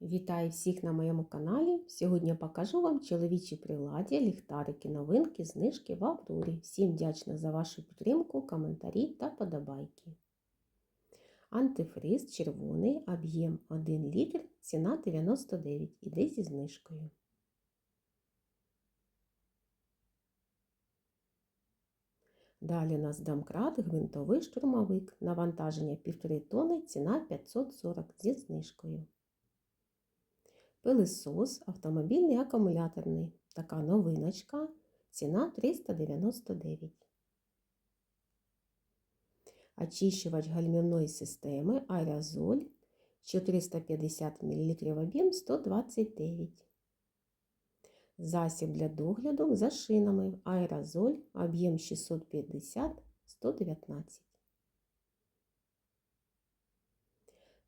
Вітаю всіх на моєму каналі. Сьогодні я покажу вам чоловічі приладі, ліхтарики, новинки, знижки в Аврорі. Всім вдячна за вашу підтримку, коментарі та подобайки. Антифриз червоний, об'єм 1 літр, ціна 99, іде зі знижкою. Далі у нас домкрат, гвинтовий штурмовик, навантаження 1,5 тонни, ціна 540 зі знижкою. Пилисос автомобільний акумуляторний. Така новиночка. Ціна 399. Очищувач гальмівної системи аерозоль 450 мл об'єм 129. Засіб для догляду за шинами аерозоль об'єм 650 119.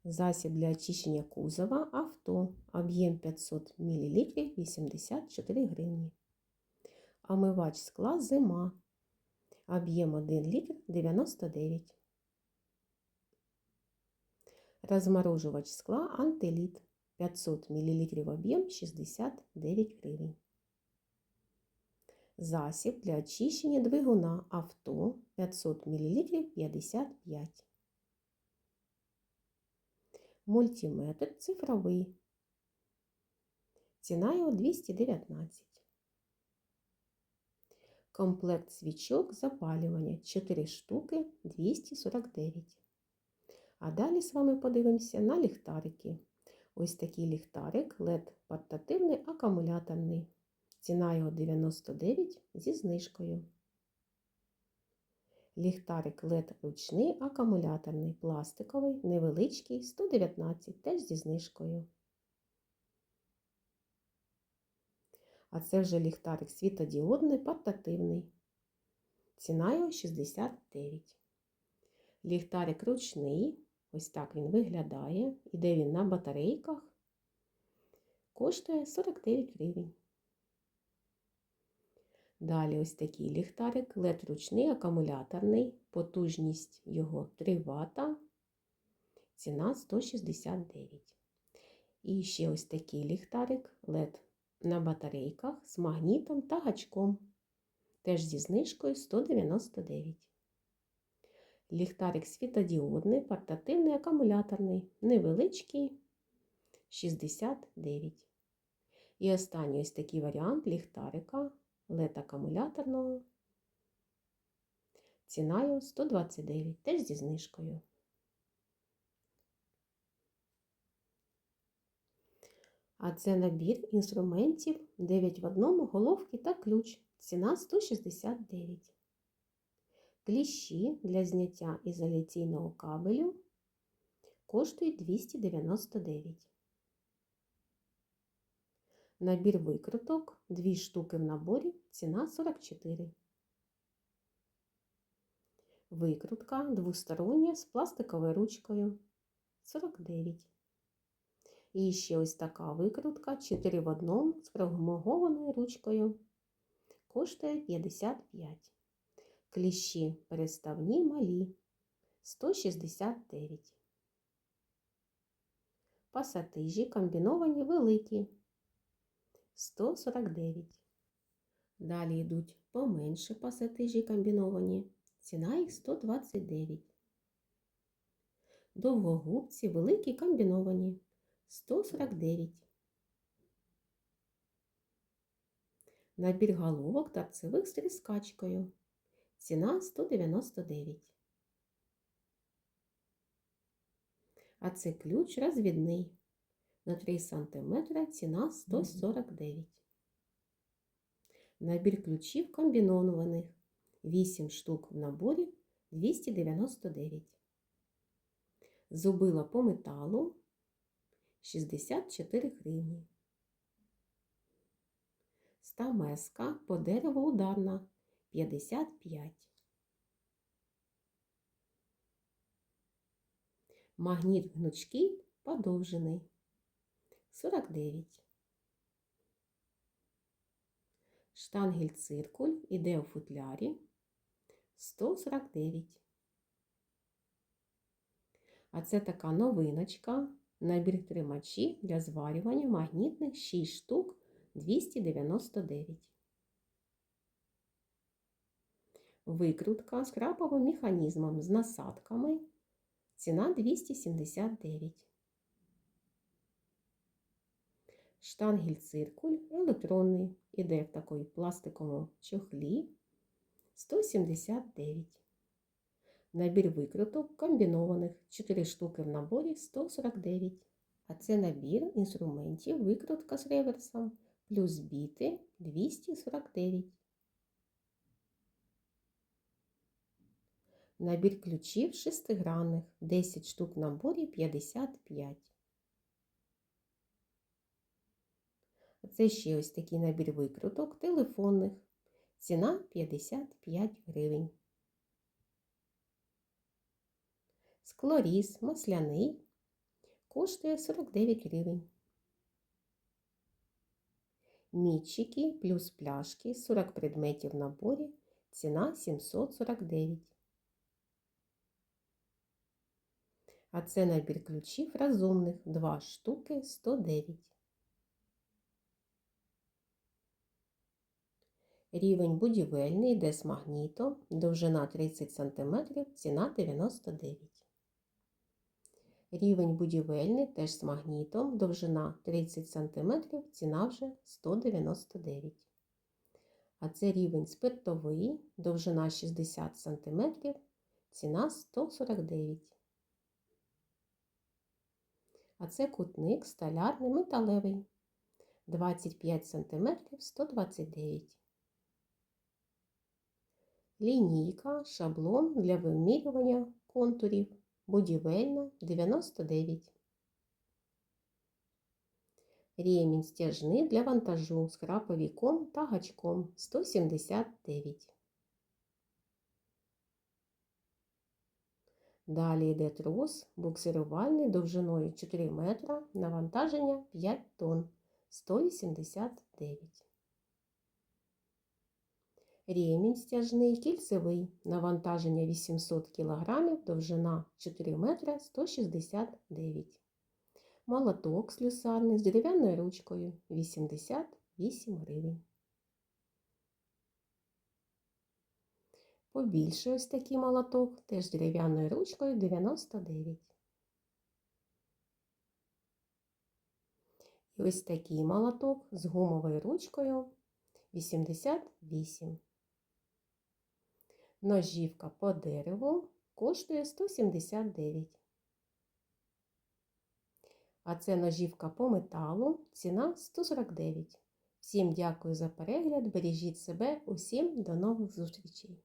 Засіб для очищення кузова авто, об'єм 500 мл 84 гривні. Омивач скла зима, об'єм 1 літр 99. Розморожувач скла антиліт 500 мл об'єм 69 гривень. Засіб для очищення двигуна авто 500 мл 55 мультиметр цифровий. Ціна його 219. Комплект свічок запалювання 4 штуки 249. А далі з вами подивимося на ліхтарики. Ось такий ліхтарик LED портативний акумуляторний. Ціна його 99 зі знижкою. Ліхтарик LED ручний акумуляторний, пластиковий, невеличкий, 119, теж зі знижкою. А це вже ліхтарик світодіодний, портативний. Ціна його 69. Ліхтарик ручний, ось так він виглядає. Іде він на батарейках. Коштує 49 гривень. Далі ось такий ліхтарик, led ручний акумуляторний, потужність його 3 Вт, ціна 169. І ще ось такий ліхтарик LED на батарейках з магнітом та гачком. Теж зі знижкою 199. Ліхтарик світодіодний, портативний акумуляторний, невеличкий 69. І останній ось такий варіант ліхтарика LED акумуляторного. Ціною 129, теж зі знижкою. А це набір інструментів 9 в одному, головки та ключ. Ціна 169. Кліщі для зняття ізоляційного кабелю коштують 299. Набір викруток, 2 штуки в наборі, ціна 44. Викрутка двостороння з пластиковою ручкою 49. І ще ось така викрутка 4 в 1 з прогмогованою ручкою. Коштує 55. Кліщі переставні малі 169. Пасатижі комбіновані великі 149. Далі йдуть поменше пасатижі комбіновані. Ціна їх 129. Довгогубці великі комбіновані 149. Набір головок торцевих з тріскачкою. Ціна 199. А це ключ розвідний на 3 см ціна 149. Набір ключів комбінованих 8 штук в наборі 299. Зубила по металу 64 гривні. Стамеска по дереву ударна 55. Магніт гнучкий подовжений 49. Штангель циркуль іде у футлярі 149. А це така новиночка Набір тримачів для зварювання магнітних 6 штук 299. Викрутка з краповим механізмом з насадками. Ціна 279. Штангель-циркуль електронний. Іде в такій пластиковому чохлі 179. Набір викруток комбінованих 4 штуки в наборі 149. А це набір інструментів викрутка з реверсом плюс біти 249. Набір ключів шестигранних 10 штук в наборі 55. А це ще ось такий набір викруток телефонних. Ціна 55 гривень. Склоріз масляний коштує 49 гривень. Мітчики плюс пляшки 40 предметів в наборі. Ціна 749. А це набір ключів розумних 2 штуки 109. Рівень будівельний йде з магнітом, довжина 30 см, ціна 99. Рівень будівельний теж з магнітом, довжина 30 см, ціна вже 199. А це рівень спиртовий, довжина 60 см, ціна 149. А це кутник столярний металевий 25 см 129. Лінійка, шаблон для вимірювання контурів, будівельна 99. Рємінь стяжний для вантажу з краповіком та гачком 179. Далі йде трос буксирувальний довжиною 4 метра, навантаження 5 тонн 189. Рємінь стяжний кільцевий, навантаження 800 кг, довжина 4 метра 169 Молоток слюсарний з дерев'яною ручкою 88 гривень. Побільше ось такий молоток, теж з дерев'яною ручкою 99. І ось такий молоток з гумовою ручкою 88. Ножівка по дереву коштує 179. А це ножівка по металу, ціна 149. Всім дякую за перегляд, бережіть себе, усім до нових зустрічей!